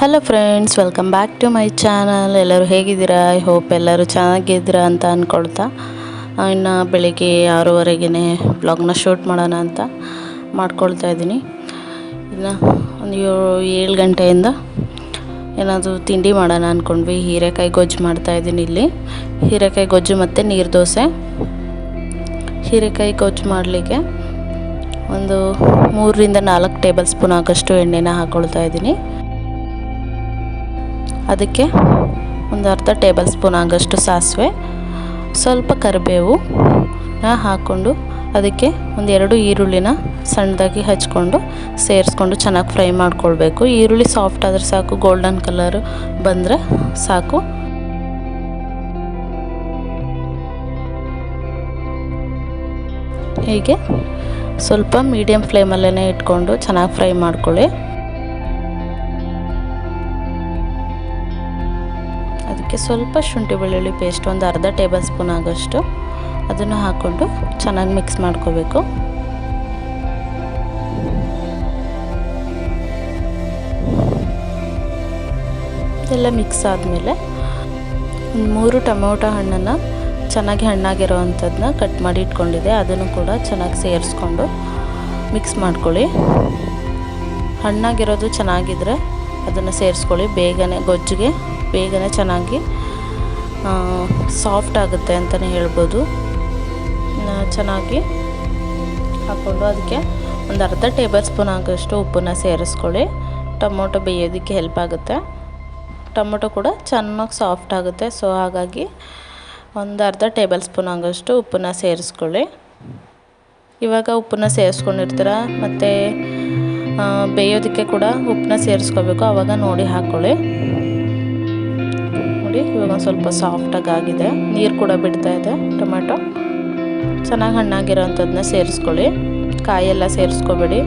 Hello friends welcome back to my channel ಎಲ್ಲರೂ ಹೇಗಿದ್ದೀರಾ? I hope ಎಲ್ಲರೂ ಚೆನ್ನಾಗಿದ್ದೀರಾ ಅಂತ ಅಂದ್ಕೊಳ್ತಾ ಇನ್ನು ಬೆಳಿಗ್ಗೆ ಆರೂವರೆಗೇ ಬ್ಲಾಗ್ನ ಶೂಟ್ ಮಾಡೋಣ ಅಂತ ಮಾಡ್ಕೊಳ್ತಾ ಇದ್ದೀನಿ. ಇನ್ನು ಒಂದು ಏಳು ಏಳು ಗಂಟೆಯಿಂದ ಏನಾದರೂ ತಿಂಡಿ ಮಾಡೋಣ ಅಂದ್ಕೊಂಡ್ವಿ ಹೀರೆಕಾಯಿ ಗೊಜ್ಜು ಮಾಡ್ತಾಯಿದ್ದೀನಿ ಇಲ್ಲಿ. ಹೀರೆಕಾಯಿ ಗೊಜ್ಜು ಮತ್ತು ನೀರು ದೋಸೆ. ಹೀರೆಕಾಯಿ ಗೊಜ್ಜು ಮಾಡಲಿಕ್ಕೆ ಒಂದು ಮೂರರಿಂದ ನಾಲ್ಕು ಟೇಬಲ್ ಸ್ಪೂನ್ ಆಗೋಷ್ಟು ಎಣ್ಣೆನ ಹಾಕ್ಕೊಳ್ತಾ ಇದ್ದೀನಿ. ಅದಕ್ಕೆ ಒಂದು ಅರ್ಧ ಟೇಬಲ್ ಸ್ಪೂನ್ ಆಗೋಷ್ಟು ಸಾಸಿವೆ, ಸ್ವಲ್ಪ ಕರಿಬೇವು ಹಾಕ್ಕೊಂಡು ಅದಕ್ಕೆ ಒಂದು ಎರಡು ಈರುಳ್ಳಿನ ಸಣ್ಣದಾಗಿ ಹಚ್ಕೊಂಡು ಸೇರಿಸ್ಕೊಂಡು ಚೆನ್ನಾಗಿ ಫ್ರೈ ಮಾಡ್ಕೊಳ್ಬೇಕು. ಈರುಳ್ಳಿ ಸಾಫ್ಟ್ ಆದರೆ ಸಾಕು, ಗೋಲ್ಡನ್ ಕಲರ್ ಬಂದರೆ ಸಾಕು. ಹೀಗೆ ಸ್ವಲ್ಪ ಮೀಡಿಯಮ್ ಫ್ಲೇಮಲ್ಲೇ ಇಟ್ಕೊಂಡು ಚೆನ್ನಾಗಿ ಫ್ರೈ ಮಾಡ್ಕೊಳ್ಳಿ. ಅದಕ್ಕೆ ಸ್ವಲ್ಪ ಶುಂಠಿ ಬೆಳ್ಳುಳ್ಳಿ ಪೇಸ್ಟ್ ಒಂದು ಅರ್ಧ ಟೇಬಲ್ ಸ್ಪೂನ್ ಆಗೋಷ್ಟು ಅದನ್ನು ಹಾಕ್ಕೊಂಡು ಚೆನ್ನಾಗಿ ಮಿಕ್ಸ್ ಮಾಡ್ಕೋಬೇಕು. ಎಲ್ಲ ಮಿಕ್ಸ್ ಆದಮೇಲೆ ಮೂರು ಟೊಮೊಟೊ ಹಣ್ಣನ್ನು ಚೆನ್ನಾಗಿ ಹಣ್ಣಾಗಿರೋ ಅಂಥದ್ದನ್ನ ಕಟ್ ಮಾಡಿ ಇಟ್ಕೊಂಡಿದೆ ಅದನ್ನು ಕೂಡ ಚೆನ್ನಾಗಿ ಸೇರಿಸ್ಕೊಂಡು ಮಿಕ್ಸ್ ಮಾಡ್ಕೊಳ್ಳಿ. ಹಣ್ಣಾಗಿರೋದು ಚೆನ್ನಾಗಿದ್ದರೆ ಅದನ್ನು ಸೇರಿಸ್ಕೊಳ್ಳಿ. ಬೇಗನೆ ಗೊಜ್ಜಿಗೆ ಬೇಗನೆ ಚೆನ್ನಾಗಿ ಸಾಫ್ಟ್ ಆಗುತ್ತೆ ಅಂತಲೇ ಹೇಳ್ಬೋದು. ಚೆನ್ನಾಗಿ ಹಾಕ್ಕೊಂಡು ಅದಕ್ಕೆ ಒಂದು ಅರ್ಧ ಟೇಬಲ್ ಸ್ಪೂನ್ ಆಗೋಷ್ಟು ಉಪ್ಪನ್ನು ಸೇರಿಸ್ಕೊಳ್ಳಿ. ಟೊಮೊಟೊ ಬೇಯೋದಕ್ಕೆ ಹೆಲ್ಪ್ ಆಗುತ್ತೆ. ಟೊಮೊಟೊ ಕೂಡ ಚೆನ್ನಾಗಿ ಸಾಫ್ಟ್ ಆಗುತ್ತೆ ಸೊ ಹಾಗಾಗಿ ಒಂದು ಅರ್ಧ ಟೇಬಲ್ ಸ್ಪೂನ್ ಆಗೋಷ್ಟು ಉಪ್ಪನ್ನು ಸೇರಿಸ್ಕೊಳ್ಳಿ. ಇವಾಗ ಉಪ್ಪನ್ನ ಸೇರಿಸ್ಕೊಂಡಿರ್ತೀರ? ಮತ್ತು ಬೇಯೋದಕ್ಕೆ ಕೂಡ ಉಪ್ಪನ್ನ ಸೇರಿಸ್ಕೋಬೇಕು ಆವಾಗ ನೋಡಿ ಹಾಕ್ಕೊಳ್ಳಿ. ಒಂದು ಸ್ವಲ್ಪ ಸಾಫ್ಟಾಗಿ ಆಗಿದೆ ನೀರು ಕೂಡ ಬಿಡ್ತಾ ಇದೆ ಟೊಮೆಟೊ ಚೆನ್ನಾಗಿ ಹಣ್ಣಾಗಿರೋ ಅಂಥದ್ದನ್ನ ಸೇರಿಸ್ಕೊಳ್ಳಿ. ಕಾಯೆಲ್ಲ ಸೇರಿಸ್ಕೋಬೇಡಿ.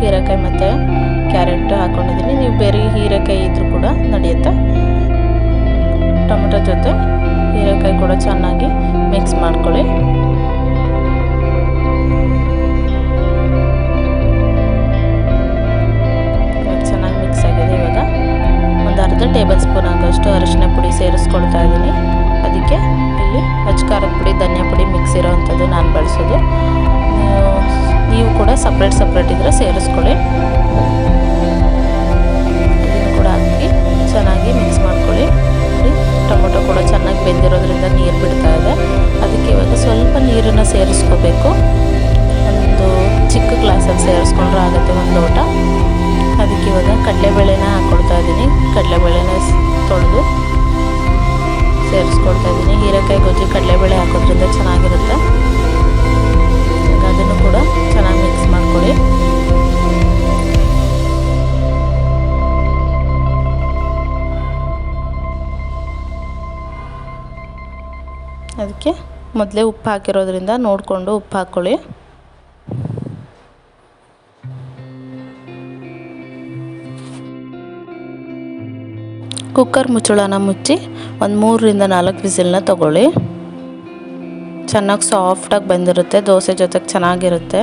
ಹೀರೆಕಾಯಿ ಮತ್ತು ಕ್ಯಾರೆಟ್ ಹಾಕ್ಕೊಂಡಿದ್ದೀನಿ ನೀವು ಬೇರೆ ಹೀರೆಕಾಯಿ ಇದ್ದರೂ ಕೂಡ ನಡೆಯುತ್ತೆ? ಟೊಮೆಟೊ ಜೊತೆ ಹೀರೆಕಾಯಿ ಕೂಡ ಚೆನ್ನಾಗಿ ಮಿಕ್ಸ್ ಮಾಡ್ಕೊಳ್ಳಿ. ಸಪ್ರೇಟ್ ಸೇರಿಸ್ಕೊಳ್ಳಿ. ಕೂಡ ಹಾಕಿ ಚೆನ್ನಾಗಿ ಮಿಕ್ಸ್ ಮಾಡ್ಕೊಳ್ಳಿ. ಟೊಮೊಟೊ ಕೂಡ ಚೆನ್ನಾಗಿ ಬೆಂದಿರೋದ್ರಿಂದ ನೀರು ಬಿಡ್ತಾ ಇದೆ. ಅದಕ್ಕೆ ಇವಾಗ ಸ್ವಲ್ಪ ನೀರನ್ನು ಸೇರಿಸ್ಕೋಬೇಕು. ಒಂದು ಚಿಕ್ಕ ಗ್ಲಾಸಲ್ಲಿ ಸೇರಿಸ್ಕೊಂಡ್ರೆ ಆಗುತ್ತೆ ಒಂದು ಲೋಟ. ಅದಕ್ಕೆ ಇವಾಗ ಕಡಲೆಬೇಳೆನ ಹಾಕ್ಕೊಳ್ತಾ ಇದ್ದೀನಿ. ಕಡಲೆಬೇಳೆನ ತೊಳೆದು ಸೇರಿಸ್ಕೊಳ್ತಾ ಇದ್ದೀನಿ. ಹೀರೆಕಾಯಿ ಗೊಜ್ಜು ಕಡಲೆಬೇಳೆ ಹಾಕೋದ್ರಿಂದ ಮೊದಲೇ ಉಪ್ಪು ಹಾಕಿರೋದ್ರಿಂದ ನೋಡಿಕೊಂಡು ಉಪ್ಪು ಹಾಕ್ಕೊಳ್ಳಿ ಕುಕ್ಕರ್ ಮುಚ್ಚಳನ ಮುಚ್ಚಿ ಒಂದು ಮೂರರಿಂದ ನಾಲ್ಕು ವಿಸಿಲ್ನ ತಗೊಳ್ಳಿ. ಚೆನ್ನಾಗಿ ಸಾಫ್ಟಾಗಿ ಬಂದಿರುತ್ತೆ, ದೋಸೆ ಜೊತೆಗೆ ಚೆನ್ನಾಗಿರುತ್ತೆ.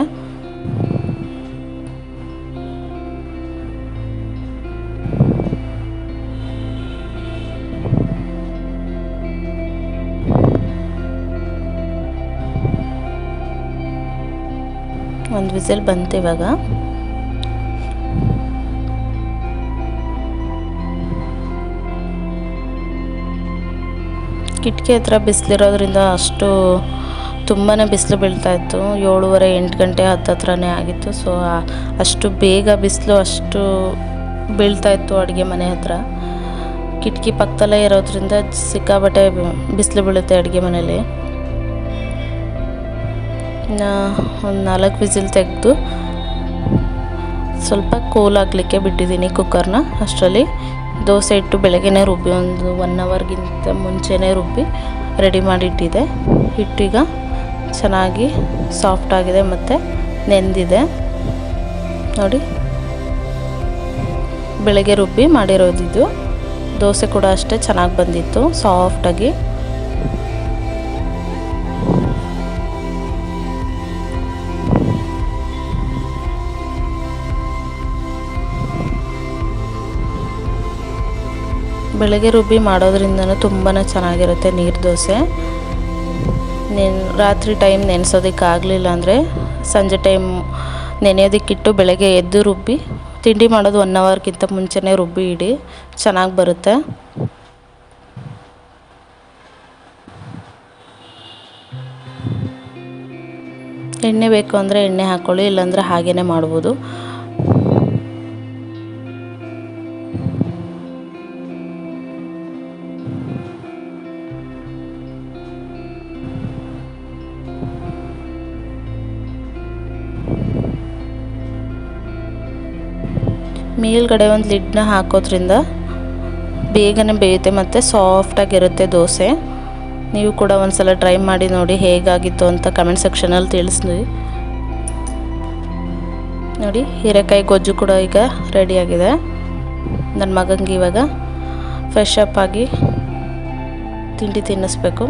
ವಿಸಿಲ್ ಬಂತು ಇವಾಗ. ಕಿಟಕಿ ಹತ್ರ ಬಿಸಿಲಿರೋದ್ರಿಂದ ಅಷ್ಟು ತುಂಬಾ ಬಿಸಿಲು ಬೀಳ್ತಾಯಿತ್ತು ಏಳುವರೆ ಎಂಟು ಗಂಟೆ ಹತ್ತತ್ರನೇ ಆಗಿತ್ತು. ಸೊ ಅಷ್ಟು ಬೇಗ ಬಿಸಿಲು, ಅಷ್ಟು ಬೀಳ್ತಾಯಿತ್ತು ಅಡುಗೆ ಮನೆ ಹತ್ರ. ಕಿಟಕಿ ಪಕ್ಕದಲ್ಲೇ ಇರೋದ್ರಿಂದ ಸಿಕ್ಕಾಬಟ್ಟೆ ಬಿಸಿಲು ಬೀಳುತ್ತೆ ಅಡುಗೆ ಮನೇಲಿ ಒಂದು ನಾಲ್ಕು ವಿಸಿಲ್ ತೆಗೆದು ಸ್ವಲ್ಪ ಕೂಲ್ ಆಗಲಿಕ್ಕೆ ಬಿಟ್ಟಿದ್ದೀನಿ ಕುಕ್ಕರ್ನ ಅಷ್ಟರಲ್ಲಿ ದೋಸೆ ಇಟ್ಟು ಬೆಳಗ್ಗೆನೇ ರುಬ್ಬಿ, ಒಂದು ಒನ್ ಅವರ್ಗಿಂತ ಮುಂಚೆನೇ ರುಬ್ಬಿ ರೆಡಿ ಮಾಡಿಟ್ಟಿದೆ. ಹಿಟ್ಟೀಗ ಚೆನ್ನಾಗಿ ಸಾಫ್ಟ್ ಆಗಿದೆ ಮತ್ತು ನೆಂದಿದೆ. ನೋಡಿ, ಬೆಳಗ್ಗೆ ರುಬ್ಬಿ ಮಾಡಿರೋದಿದ್ದು ದೋಸೆ ಕೂಡ ಅಷ್ಟೇ ಚೆನ್ನಾಗಿ ಬಂದಿತ್ತು ಸಾಫ್ಟಾಗಿ ಬೆಳಗ್ಗೆ ರುಬ್ಬಿ ಮಾಡೋದ್ರಿಂದನೂ ತುಂಬಾ ಚೆನ್ನಾಗಿರುತ್ತೆ ನೀರು ದೋಸೆ. ನೆನ್, ರಾತ್ರಿ ಟೈಮ್ ನೆನೆಸೋದಕ್ಕೆ ಆಗಲಿಲ್ಲ ಅಂದರೆ ಸಂಜೆ ಟೈಮ್ ನೆನೆಯೋದಕ್ಕಿಟ್ಟು ಬೆಳಗ್ಗೆ ಎದ್ದು ರುಬ್ಬಿ, ತಿಂಡಿ ಮಾಡೋದು ಒನ್ ಅವರ್ಗಿಂತ ಮುಂಚೆನೇ ರುಬ್ಬಿ ಇಡಿ, ಚೆನ್ನಾಗಿ ಬರುತ್ತೆ. ಎಣ್ಣೆ ಬೇಕು ಅಂದರೆ ಎಣ್ಣೆ ಹಾಕ್ಕೊಳ್ಳಿ ಇಲ್ಲಾಂದರೆ ಹಾಗೇ ಮಾಡ್ಬೋದು. ಮೇಲ್ಗಡೆ ಒಂದು ಲಿಡ್ನ ಹಾಕೋದ್ರಿಂದ ಬೇಗನೆ ಬೇಯುತ್ತೆ ಮತ್ತು ಸಾಫ್ಟಾಗಿರುತ್ತೆ ದೋಸೆ. ನೀವು ಕೂಡ ಒಂದು ಸಲ ಟ್ರೈ ಮಾಡಿ ನೋಡಿ ಹೇಗಾಗಿತ್ತು ಅಂತ ಕಮೆಂಟ್ ಸೆಕ್ಷನಲ್ಲಿ ತಿಳಿಸಿ ನೋಡಿ, ಹೀರೆಕಾಯಿ ಗೊಜ್ಜು ಕೂಡ ಈಗ ರೆಡಿಯಾಗಿದೆ ನನ್ನ ಮಗಂಗೆ ಇವಾಗ ಫ್ರೆಶ್ ಅಪ್ ಆಗಿ ತಿಂಡಿ ತಿನ್ನಿಸ್ಬೇಕು.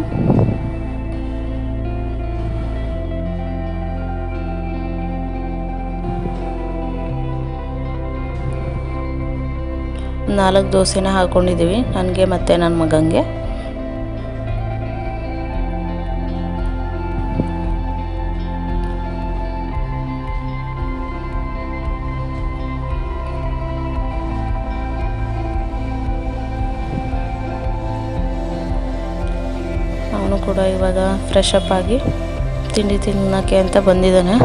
ನಾಲ್ಕು ದೋಸೆನ ಹಾಕ್ಕೊಂಡಿದ್ದೀವಿ ನನಗೆ ಮತ್ತು ನನ್ನ ಮಗಂಗೆ. ಅವನು ಕೂಡ ಇವಾಗ ಫ್ರೆಶ್ ಅಪ್ ಆಗಿ ತಿಂಡಿ ತಿನ್ನೋಕ್ಕೆ ಅಂತ ಬಂದಿದ್ದಾನೆ.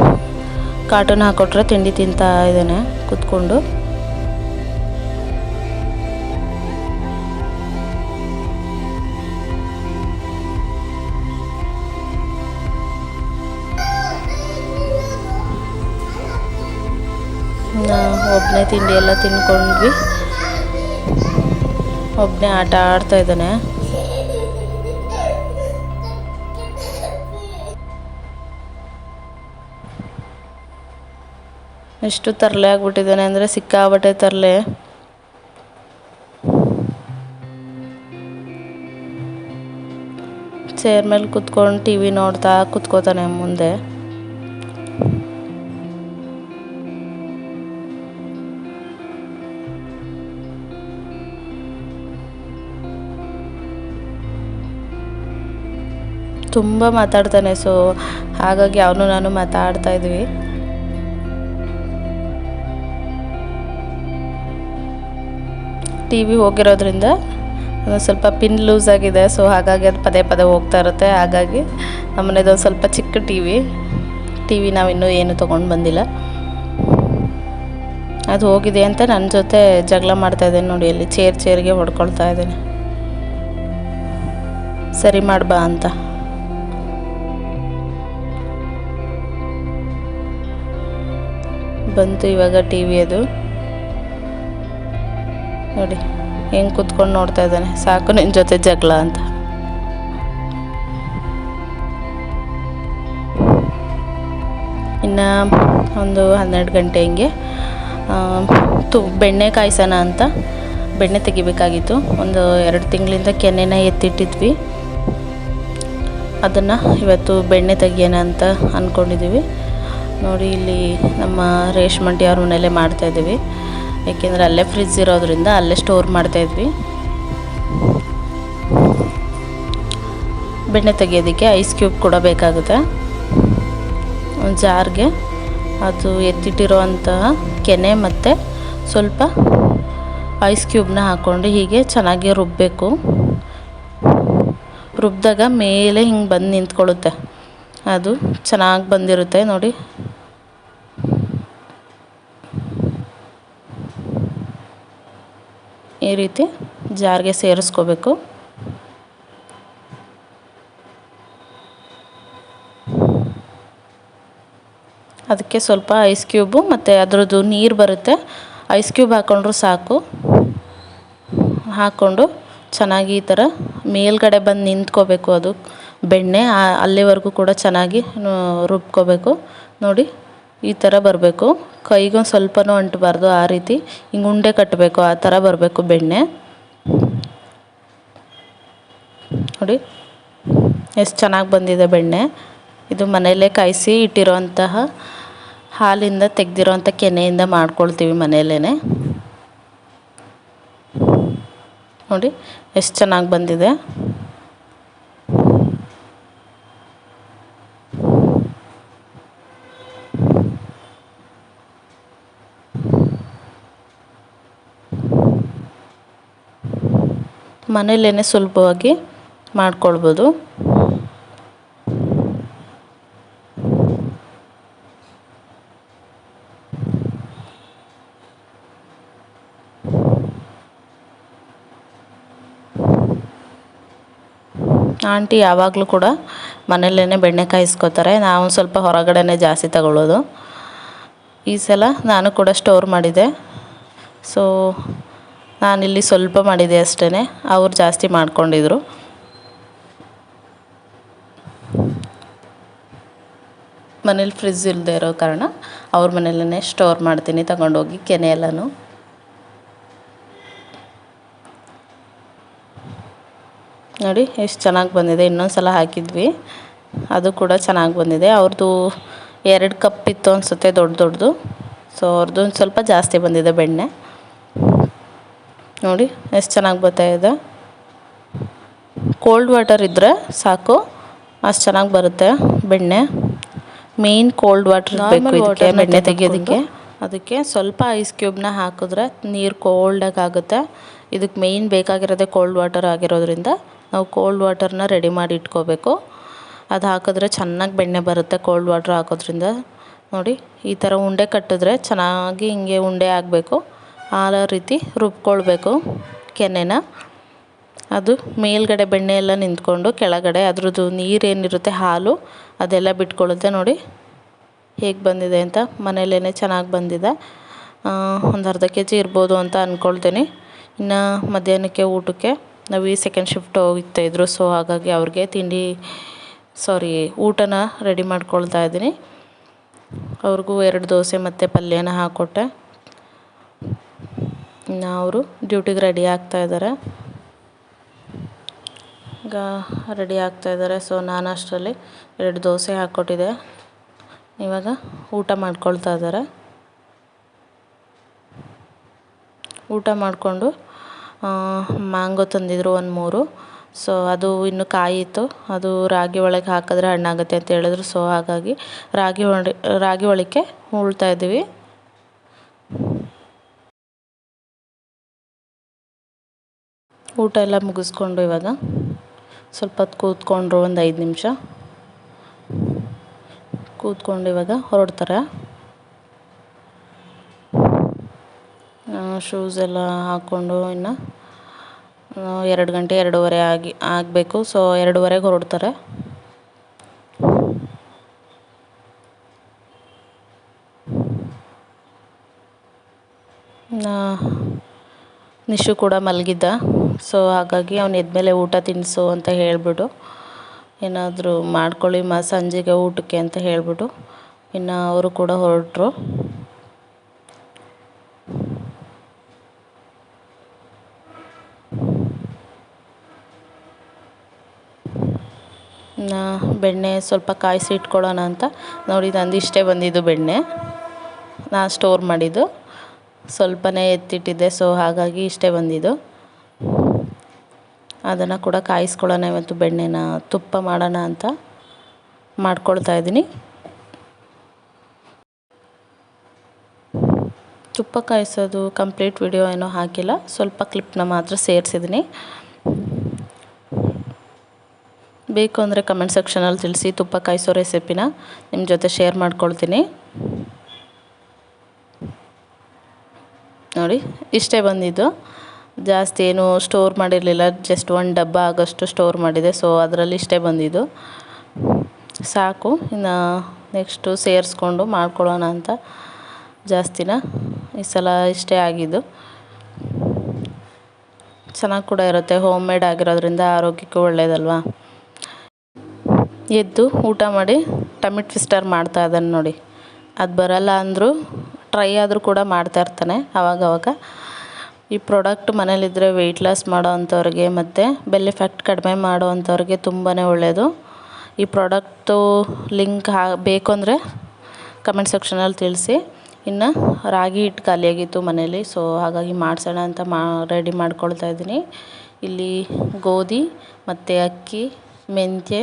ಕಾರ್ಟೂನ್ ಹಾಕ್ಕೊಟ್ರೆ ತಿಂಡಿ ತಿಂತಾ ಇದ್ದಾನೆ ಕೂತ್ಕೊಂಡು. ಒಬ್ಬನೇ ತಿಂಡಿ ಎಲ್ಲ ತಿನ್ಕೊಂಡ್ವಿ ಒಬ್ಬನೇ ಆಟ ಆಡ್ತಾ ಇದ್ದಾನೆ. ಎಷ್ಟು ತರಲೆ ಆಗ್ಬಿಟ್ಟಿದ್ದಾನೆ ಅಂದರೆ ಸಿಕ್ಕಾಬಟ್ಟೆ ತರಲೆ. ಚೇರ್ ಮೇಲೆ ಕುತ್ಕೊಂಡು ಟಿ ವಿ ನೋಡ್ತಾ ಕುತ್ಕೋತಾನೆ ಮುಂದೆ. ತುಂಬ ಮಾತಾಡ್ತಾನೆ ಸೊ ಹಾಗಾಗಿ ಅವನು ನಾನು ಮಾತಾಡ್ತಾ ಇದ್ವಿ. ಟಿ ವಿ ಹೋಗಿರೋದ್ರಿಂದ ಸ್ವಲ್ಪ ಪಿನ್ ಲೂಸ್ ಆಗಿದೆ ಸೊ ಹಾಗಾಗಿ ಅದು ಪದೇ ಪದೇ ಹೋಗ್ತಾ ಇರುತ್ತೆ. ಹಾಗಾಗಿ ನಮ್ಮನೇದು ಒಂದು ಸ್ವಲ್ಪ ಚಿಕ್ಕ ಟಿ ವಿ. ಟಿ ವಿ ನಾವಿನ್ನೂ ಏನು ತೊಗೊಂಡು ಬಂದಿಲ್ಲ. ಅದು ಹೋಗಿದೆ ಅಂತ ನನ್ನ ಜೊತೆ ಜಗಳ ಮಾಡ್ತಾ ಇದ್ದೇನೆ ನೋಡಿ, ಅಲ್ಲಿ ಚೇರ್ ಚೇರ್ಗೆ ಹೊಡ್ಕೊಳ್ತಾ ಇದ್ದೇನೆ. ಸರಿ ಮಾಡ್ಬಾ ಅಂತ. ಬಂತು ಇವಾಗ ಟಿ ವಿ ಅದು. ನೋಡಿ ಹೆಂಗೆ ಕೂತ್ಕೊಂಡು ನೋಡ್ತಾ ಇದ್ದಾನೆ. ಸಾಕು ನಿನ್ನ ಜೊತೆ ಜಗಳ ಅಂತ. ಇನ್ನು ಒಂದು ಹನ್ನೆರಡು ಗಂಟೆ ಹಿಂಗೆ ತು, ಬೆಣ್ಣೆ ಕಾಯಿಸೋಣ ಅಂತ. ಬೆಣ್ಣೆ ತೆಗಿಬೇಕಾಗಿತ್ತು. ಒಂದು ಎರಡು ತಿಂಗಳಿಂದ ಕೆನೆನ ಎತ್ತಿಟ್ಟಿದ್ವಿ. ಅದನ್ನು ಇವತ್ತು ಬೆಣ್ಣೆ ತೆಗಿಯೋಣ ಅಂತ ಅಂದ್ಕೊಂಡಿದ್ದೀವಿ ನೋಡಿ ಇಲ್ಲಿ ನಮ್ಮ ರೇಷ್ಮಂಟಿ ಅವ್ರ ಮಾಡ್ತಾ ಮಾಡ್ತಾಯಿದ್ದೀವಿ ಯಾಕೆಂದರೆ ಅಲ್ಲೇ ಫ್ರಿಜ್ ಇರೋದ್ರಿಂದ ಅಲ್ಲೇ ಸ್ಟೋರ್ ಮಾಡ್ತಾಯಿದ್ವಿ ಬೆಣ್ಣೆ ತೆಗಿಯೋದಕ್ಕೆ ಐಸ್ ಕ್ಯೂಬ್ ಕೂಡ ಬೇಕಾಗುತ್ತೆ. ಒಂದು ಜಾರ್ಗೆ. ಅದು ಎತ್ತಿಟ್ಟಿರುವಂತಹ ಕೆನೆ ಮತ್ತು ಸ್ವಲ್ಪ ಐಸ್ ಕ್ಯೂಬ್ನ ಹಾಕ್ಕೊಂಡು ಹೀಗೆ ಚೆನ್ನಾಗಿ ರುಬ್ಬಬೇಕು ರುಬ್ಬಿದಾಗ ಮೇಲೆ ಹಿಂಗೆ ಬಂದು ನಿಂತ್ಕೊಳ್ಳುತ್ತೆ. ಅದು ಚೆನ್ನಾಗಿ ಬಂದಿರುತ್ತೆ ನೋಡಿ. ಈ ರೀತಿ ಜಾರಿಗೆ ಸೇರಿಸ್ಕೋಬೇಕು. ಅದಕ್ಕೆ ಸ್ವಲ್ಪ ಐಸ್ ಕ್ಯೂಬು ಮತ್ತು ಅದರದ್ದು ನೀರು ಬರುತ್ತೆ. ಐಸ್ ಕ್ಯೂಬ್ ಹಾಕ್ಕೊಂಡ್ರು ಸಾಕು. ಹಾಕ್ಕೊಂಡು ಚೆನ್ನಾಗಿ ಈ ಥರ ಮೇಲ್ಗಡೆ ಬಂದು ನಿಂತ್ಕೋಬೇಕು ಅದು. ಬೆಣ್ಣೆ ಅಲ್ಲಿವರೆಗೂ ಕೂಡ ಚೆನ್ನಾಗಿ ರುಬ್ಕೋಬೇಕು. ನೋಡಿ, ಈ ಥರ ಬರಬೇಕು. ಕೈಗೊಂದು ಸ್ವಲ್ಪನೂ ಅಂಟಬಾರ್ದು ಆ ರೀತಿ. ಹಿಂಗೆ ಉಂಡೆ ಕಟ್ಟಬೇಕು ಆ ಥರ ಬರಬೇಕು ಬೆಣ್ಣೆ. ನೋಡಿ, ಎಷ್ಟು ಚೆನ್ನಾಗಿ ಬಂದಿದೆ ಬೆಣ್ಣೆ. ಇದು ಮನೆಯಲ್ಲೇ ಕಾಯಿಸಿ ಇಟ್ಟಿರೋಂತಹ ಹಾಲಿಂದ ತೆಗೆದಿರೋಂಥ ಕೆನೆಯಿಂದ ಮಾಡ್ಕೊಳ್ತೀವಿ ಮನೆಯಲ್ಲೇ ನೋಡಿ, ಎಷ್ಟು ಚೆನ್ನಾಗಿ ಬಂದಿದೆ. ಮನೆಯಲ್ಲೇ ಸುಲಭವಾಗಿ ಮಾಡ್ಕೊಳ್ಬೋದು. ಆಂಟಿ ಯಾವಾಗಲೂ ಕೂಡ ಮನೆಯಲ್ಲೇ ಬೆಣ್ಣೆ ಕಾಯಿಸ್ಕೊತಾರೆ ನಾವು ಸ್ವಲ್ಪ ಹೊರಗಡೆನೇ ಜಾಸ್ತಿ ತಗೊಳ್ಳೋದು. ಈ ಸಲ ನಾನು ಕೂಡ ಸ್ಟೋರ್ ಮಾಡಿದೆ. ಸೊ ನಾನಿಲ್ಲಿ ಸ್ವಲ್ಪ ಮಾಡಿದೆ ಅಷ್ಟೇ ಅವ್ರು ಜಾಸ್ತಿ ಮಾಡ್ಕೊಂಡಿದ್ರು. ಮನೇಲಿ ಫ್ರಿಜ್ ಇಲ್ಲದೆ ಇರೋ ಕಾರಣ ಅವ್ರ ಮನೇಲೇ ಸ್ಟೋರ್ ಮಾಡ್ತೀನಿ, ತಗೊಂಡೋಗಿ ಕೆನೆ ಎಲ್ಲನೂ ನೋಡಿ, ಎಷ್ಟು ಚೆನ್ನಾಗಿ ಬಂದಿದೆ. ಇನ್ನೊಂದು ಸಲ ಹಾಕಿದ್ವಿ. ಅದು ಕೂಡ ಚೆನ್ನಾಗಿ ಬಂದಿದೆ. ಅವ್ರದ್ದು ಎರಡು ಕಪ್ ಇತ್ತು ಅನಿಸುತ್ತೆ, ದೊಡ್ಡ ದೊಡ್ಡದು. ಸೊ ಅವ್ರದ್ದು ಒಂದು ಸ್ವಲ್ಪ ಜಾಸ್ತಿ ಬಂದಿದೆ ಬೆಣ್ಣೆ. ನೋಡಿ ಎಷ್ಟು ಚೆನ್ನಾಗಿ ಬರ್ತಾಯಿದೆ ಕೋಲ್ಡ್ ವಾಟರ್ ಇದ್ದರೆ ಸಾಕು ಅಷ್ಟು ಚೆನ್ನಾಗಿ ಬರುತ್ತೆ ಬೆಣ್ಣೆ. ಮೇಯ್ನ್ ಕೋಲ್ಡ್ ವಾಟರ್ ಬೇಕು ಇದಕ್ಕೆ ಬೆಣ್ಣೆ ತೆಗಿಯೋದಕ್ಕೆ. ಅದಕ್ಕೆ ಸ್ವಲ್ಪ ಐಸ್ ಕ್ಯೂಬ್ನ ಹಾಕಿದ್ರೆ ನೀರು ಕೋಲ್ಡಾಗಿ ಆಗುತ್ತೆ. ಇದಕ್ಕೆ ಮೇಯ್ನ್ ಬೇಕಾಗಿರೋದೇ ಕೋಲ್ಡ್ ವಾಟರ್ ಆಗಿರೋದ್ರಿಂದ ನಾವು ಕೋಲ್ಡ್ ವಾಟರ್ನ ರೆಡಿ ಮಾಡಿ ಇಟ್ಕೋಬೇಕು. ಅದು ಹಾಕಿದ್ರೆ ಚೆನ್ನಾಗಿ ಬೆಣ್ಣೆ ಬರುತ್ತೆ ಕೋಲ್ಡ್ ವಾಟರ್ ಹಾಕೋದ್ರಿಂದ. ನೋಡಿ ಈ ಥರ ಉಂಡೆ ಕಟ್ಟಿದ್ರೆ ಚೆನ್ನಾಗಿ ಹಿಂಗೆ ಉಂಡೆ ಆಗಬೇಕು. ಆ ರೀತಿ ರುಬ್ಕೊಳ್ಬೇಕು ಕೆನೆನ ಅದು ಮೇಲ್ಗಡೆ ಬೆಣ್ಣೆ ಎಲ್ಲ ನಿಂತ್ಕೊಂಡು ಕೆಳಗಡೆ ಅದ್ರದ್ದು ನೀರೇನಿರುತ್ತೆ ಹಾಲು ಅದೆಲ್ಲ ಬಿಟ್ಕೊಳ್ಳುತ್ತೆ ನೋಡಿ. ಹೇಗೆ ಬಂದಿದೆ ಅಂತ ಮನೆಯಲ್ಲೇ ಚೆನ್ನಾಗಿ ಬಂದಿದೆ. ಒಂದು ಅರ್ಧ ಕೆ ಜಿ ಇರ್ಬೋದು ಅಂತ ಅಂದ್ಕೊಳ್ತೀನಿ ಇನ್ನು ಮಧ್ಯಾಹ್ನಕ್ಕೆ ಊಟಕ್ಕೆ ನಾವು ಈ ಸೆಕೆಂಡ್ ಶಿಫ್ಟ್ ಹೋಗ್ತಾ ಇದ್ರು ಸೊ ಹಾಗಾಗಿ ಅವ್ರಿಗೆ ತಿಂಡಿ ಸಾರಿ ಊಟನ ರೆಡಿ ಮಾಡ್ಕೊಳ್ತಾ ಇದ್ದೀನಿ. ಅವ್ರಿಗೂ ಎರಡು ದೋಸೆ ಮತ್ತು ಪಲ್ಯನ ಹಾಕ್ಕೊಟ್ಟೆ ಇನ್ನು ಅವರು ಡ್ಯೂಟಿಗೆ ರೆಡಿ ಆಗ್ತಾಯಿದ್ದಾರೆ ಈಗ ರೆಡಿ ಆಗ್ತಾಯಿದ್ದಾರೆ ಸೊ ನಾನು ಅಷ್ಟರಲ್ಲಿ ಎರಡು ದೋಸೆ ಹಾಕ್ಕೊಟ್ಟಿದ್ದೆ ಇವಾಗ ಊಟ ಮಾಡ್ಕೊಳ್ತಾ ಇದ್ದಾರೆ. ಊಟ ಮಾಡಿಕೊಂಡು ಮ್ಯಾಂಗೋ ತಂದಿದ್ರು ಒಂದು ಮೂರು. ಸೊ ಅದು ಇನ್ನು ಕಾಯಿ ಇತ್ತು ಅದು ರಾಗಿ ಒಳಗೆ ಹಾಕಿದ್ರೆ ಹಣ್ಣಾಗುತ್ತೆ ಅಂತ ಹೇಳಿದ್ರು. ಸೊ ಹಾಗಾಗಿ ರಾಗಿ ಒಳ ರಾಗಿ ಒಳಕ್ಕೆ ಉಳ್ತಾ ಊಟ ಎಲ್ಲ ಮುಗಿಸ್ಕೊಂಡು ಇವಾಗ ಸ್ವಲ್ಪ ಹೊತ್ತು ಕೂತ್ಕೊಂಡ್ರು ಒಂದು ಐದು ನಿಮಿಷ. ಕೂತ್ಕೊಂಡು ಇವಾಗ ಹೊರಡ್ತಾರೆ. ಶೂಸ್ ಎಲ್ಲ ಹಾಕ್ಕೊಂಡು ಇನ್ನು ಎರಡು ಗಂಟೆ ಎರಡೂವರೆ ಆಗಿ, ಆಗಬೇಕು. ಸೊ ಎರಡೂವರೆಗೆ ಹೊರಡ್ತಾರೆ. ನಿಶು ಕೂಡ ಮಲಗಿದ್ದ. ಸೊ ಹಾಗಾಗಿ ಅವ್ನು ಎದ್ಮೇಲೆ ಊಟ ತಿನ್ನಿಸು ಅಂತ ಹೇಳಿಬಿಟ್ಟು ಏನಾದರೂ ಮಾಡ್ಕೊಳ್ಳಿ ಮಾ ಸಂಜೆಗೆ ಊಟಕ್ಕೆ ಅಂತ ಹೇಳಿಬಿಟ್ಟು ಇನ್ನು ಅವರು ಕೂಡ ಹೊರಟರು. ಬೆಣ್ಣೆ ಸ್ವಲ್ಪ ಕಾಯಿಸಿ ಇಟ್ಕೊಳ್ಳೋಣ ಅಂತ. ನೋಡಿ ನಂದು ಇಷ್ಟೇ ಬಂದಿದ್ದು ಬೆಣ್ಣೆ. ನಾನು ಸ್ಟೋರ್ ಮಾಡಿದ್ದು. ಸ್ವಲ್ಪನೇ ಎತ್ತಿಟ್ಟಿದ್ದೆ, ಸೊ ಹಾಗಾಗಿ ಇಷ್ಟೇ ಬಂದಿದ್ದು. ಅದನ್ನು ಕೂಡ ಕಾಯಿಸ್ಕೊಳ್ಳೋಣ ಇವತ್ತು ಬೆಣ್ಣೆನ, ತುಪ್ಪ ಮಾಡೋಣ ಅಂತ ಮಾಡ್ಕೊಳ್ತಾ ಇದ್ದೀನಿ. ತುಪ್ಪ ಕಾಯಿಸೋದು ಕಂಪ್ಲೀಟ್ ವಿಡಿಯೋ ಏನೋ ಹಾಕಿಲ್ಲ, ಸ್ವಲ್ಪ ಕ್ಲಿಪ್ನ ಮಾತ್ರ ಸೇರಿಸಿದ್ದೀನಿ. ಬೇಕು ಅಂದರೆ ಕಮೆಂಟ್ ಸೆಕ್ಷನಲ್ಲಿ ತಿಳಿಸಿ ತುಪ್ಪ ಕಾಯಿಸೋ ರೆಸಿಪಿನ ನಿಮ್ಮ ಜೊತೆ ಶೇರ್ ಮಾಡ್ಕೊಳ್ತೀನಿ. ನೋಡಿ, ಇಷ್ಟೇ ಬಂದಿದ್ದು. ಜಾಸ್ತಿ ಏನು ಸ್ಟೋರ್ ಮಾಡಿರಲಿಲ್ಲ ಜಸ್ಟ್ ಒಂದು ಡಬ್ಬ ಆಗೋಷ್ಟು ಸ್ಟೋರ್ ಮಾಡಿದೆ. ಸೊ ಅದರಲ್ಲಿ ಇಷ್ಟೇ ಬಂದಿದ್ದು. ಸಾಕು, ಇನ್ನು ನೆಕ್ಸ್ಟು ಸೇರಿಸ್ಕೊಂಡು ಮಾಡ್ಕೊಳ್ಳೋಣ ಅಂತ ಜಾಸ್ತಿನ. ಈ ಸಲ ಇಷ್ಟೇ ಆಗಿದ್ದು. ಚೆನ್ನಾಗಿ ಕೂಡ ಇರುತ್ತೆ ಹೋಮ್ ಮೇಡ್ ಆಗಿರೋದ್ರಿಂದ ಆರೋಗ್ಯಕ್ಕೂ ಒಳ್ಳೆಯದಲ್ವಾ ಎದ್ದು ಊಟ ಮಾಡಿ ಟಮೆಟ್ ಫಿಸ್ಟರ್ ಮಾಡ್ತಾ ಇದ್ದಾನೆ ನೋಡಿ. ಅದು ಬರಲ್ಲ ಅಂದರೂ ಟ್ರೈ ಆದರೂ ಕೂಡ ಮಾಡ್ತಾ ಇರ್ತಾನೆ, ಅವಾಗವಾಗ. ಈ ಪ್ರಾಡಕ್ಟ್ ಮನೇಲಿದ್ದರೆ ವೆಯ್ಟ್ ಲಾಸ್ ಮಾಡೋ ಅಂಥವ್ರಿಗೆ ಮತ್ತು ಬೆಲ್ಲಿ ಫ್ಯಾಕ್ಟ್ ಕಡಿಮೆ ಮಾಡೋ ಅಂಥವ್ರಿಗೆ ತುಂಬಾ ಒಳ್ಳೆಯದು ಈ ಪ್ರಾಡಕ್ಟು ಲಿಂಕ್ ಹಾ, ಬೇಕು ಅಂದರೆ ಕಮೆಂಟ್ ಸೆಕ್ಷನಲ್ಲಿ ತಿಳಿಸಿ. ಇನ್ನು ರಾಗಿ ಹಿಟ್ಟು ಖಾಲಿಯಾಗಿತ್ತು ಮನೇಲಿ ಸೊ ಹಾಗಾಗಿ ಮಾಡಿಸೋಣ ಅಂತ ಮಾ ರೆಡಿ ಮಾಡ್ಕೊಳ್ತಾ ಇದ್ದೀನಿ. ಇಲ್ಲಿ ಗೋಧಿ, ಮತ್ತು ಅಕ್ಕಿ, ಮೆಂತ್ಯ,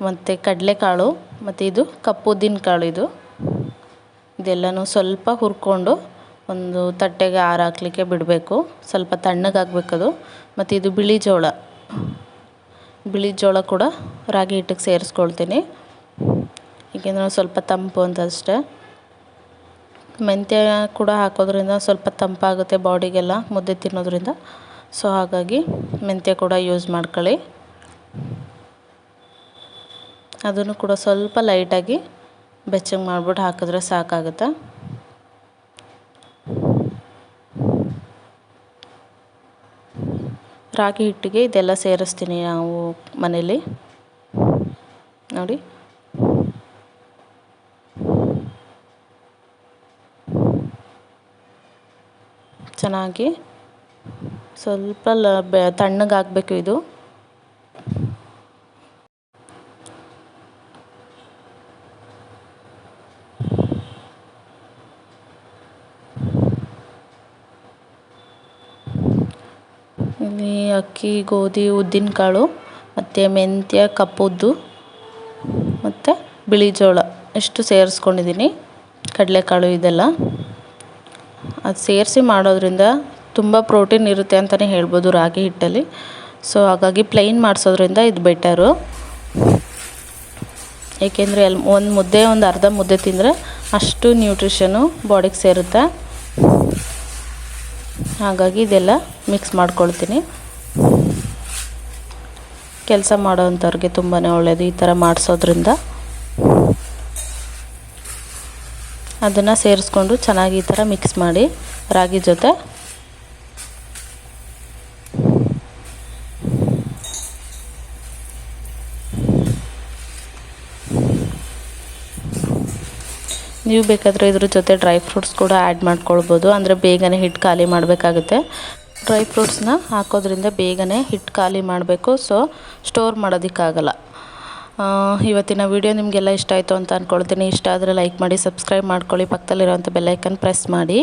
ಮತ್ತು ಕಡಲೆಕಾಳು, ಮತ್ತು ಇದು ಕಪ್ಪು ಉದ್ದಿನ ಕಾಳು ಇದು. ಇದೆಲ್ಲನೂ ಸ್ವಲ್ಪ ಹುರ್ಕೊಂಡು ಒಂದು ತಟ್ಟೆಗೆ ಆರಾಕಲಿಕ್ಕೆ ಬಿಡಬೇಕು. ಸ್ವಲ್ಪ ತಣ್ಣಗಾಗಬೇಕದು ಮತ್ತು ಇದು ಬಿಳಿ ಜೋಳ. ಬಿಳಿ ಜೋಳ ಕೂಡ ರಾಗಿ ಹಿಟ್ಟಿಗೆ ಸೇರಿಸ್ಕೊಳ್ತೀನಿ. ಏಕೆಂದರೆ ಸ್ವಲ್ಪ ತಂಪು ಅಂತ ಮೆಂತ್ಯ ಕೂಡ ಹಾಕೋದ್ರಿಂದ ಸ್ವಲ್ಪ ತಂಪಾಗುತ್ತೆ ಬಾಡಿಗೆಲ್ಲ, ಮುದ್ದೆ ತಿನ್ನೋದ್ರಿಂದ. ಸೊ ಹಾಗಾಗಿ ಮೆಂತ್ಯ ಕೂಡ ಯೂಸ್ ಮಾಡ್ಕೊಳ್ಳಿ. ಅದನ್ನು ಕೂಡ ಸ್ವಲ್ಪ ಲೈಟಾಗಿ ಬೆಚ್ಚಗೆ ಮಾಡಿಬಿಟ್ಟು ಹಾಕಿದ್ರೆ ಸಾಕಾಗುತ್ತೆ. ರಾಗಿ ಹಿಟ್ಟಿಗೆ ಇದೆಲ್ಲ ಸೇರಿಸ್ತೀನಿ ನಾವು ಮನೇಲಿ. ನೋಡಿ. ಚೆನ್ನಾಗಿ ಸ್ವಲ್ಪ ಲ ಬೆ ತಣ್ಣಗಾಗಬೇಕು ಇದು ಇಲ್ಲಿ ಅಕ್ಕಿ, ಗೋಧಿ, ಉದ್ದಿನಕಾಳು, ಮತ್ತು ಮೆಂತ್ಯ, ಕಪ್ಪುದ್ದು, ಮತ್ತು ಬಿಳಿ ಜೋಳ. ಇಷ್ಟು ಸೇರಿಸ್ಕೊಂಡಿದ್ದೀನಿ. ಕಡಲೆಕಾಳು ಇದೆಲ್ಲ. ಅದು ಸೇರಿಸಿ ಮಾಡೋದ್ರಿಂದ ತುಂಬ ಪ್ರೋಟೀನ್ ಇರುತ್ತೆ ಅಂತಲೇ ಹೇಳ್ಬೋದು ರಾಗಿ ಹಿಟ್ಟಲ್ಲಿ. ಸೊ ಹಾಗಾಗಿ ಪ್ಲೈನ್ ಮಾಡಿಸೋದ್ರಿಂದ ಇದು ಬೆಟರು ಏಕೆಂದರೆ ಅಲ್ಲಿ ಒಂದು ಮುದ್ದೆ, ಒಂದು ಅರ್ಧ ಮುದ್ದೆ ತಿಂದರೆ ಅಷ್ಟು ನ್ಯೂಟ್ರಿಷನು ಬಾಡಿಗೆ ಸೇರುತ್ತೆ. ಹಾಗಾಗಿ ಇದೆಲ್ಲ ಮಿಕ್ಸ್ ಮಾಡ್ಕೊಳ್ತೀನಿ. ಕೆಲಸ ಮಾಡೋವಂಥವ್ರಿಗೆ ತುಂಬಾ ಒಳ್ಳೆಯದು ಈ ಥರ ಮಾಡಿಸೋದ್ರಿಂದ. ಅದನ್ನು ಸೇರಿಸ್ಕೊಂಡು ಚೆನ್ನಾಗಿ ಈ ಥರ ಮಿಕ್ಸ್ ಮಾಡಿ ರಾಗಿ ಜೊತೆ. ನೀವು ಬೇಕಾದರೆ ಇದ್ರ ಜೊತೆ ಡ್ರೈ ಫ್ರೂಟ್ಸ್ ಕೂಡ ಆ್ಯಡ್ ಮಾಡ್ಕೊಳ್ಬೋದು. ಅಂದರೆ ಬೇಗನೆ ಹಿಟ್ಟು ಖಾಲಿ ಮಾಡಬೇಕಾಗುತ್ತೆ. ಡ್ರೈ ಫ್ರೂಟ್ಸ್ನ ಹಾಕೋದ್ರಿಂದ ಬೇಗನೆ ಹಿಟ್ಟು ಖಾಲಿ ಮಾಡಬೇಕು. ಸೊ, ಸ್ಟೋರ್ ಮಾಡೋದಕ್ಕಾಗಲ್ಲ. ಇವತ್ತಿನ ವಿಡಿಯೋ ನಿಮಗೆಲ್ಲ ಇಷ್ಟ ಆಯಿತು ಅಂತ ಅಂದ್ಕೊಳ್ತೀನಿ ಇಷ್ಟ ಆದರೆ ಲೈಕ್ ಮಾಡಿ, ಸಬ್ಸ್ಕ್ರೈಬ್ ಮಾಡ್ಕೊಳ್ಳಿ. ಪಕ್ಕದಲ್ಲಿರೋಂಥ ಬೆಲ್ಲೈಕನ್ ಪ್ರೆಸ್ ಮಾಡಿ.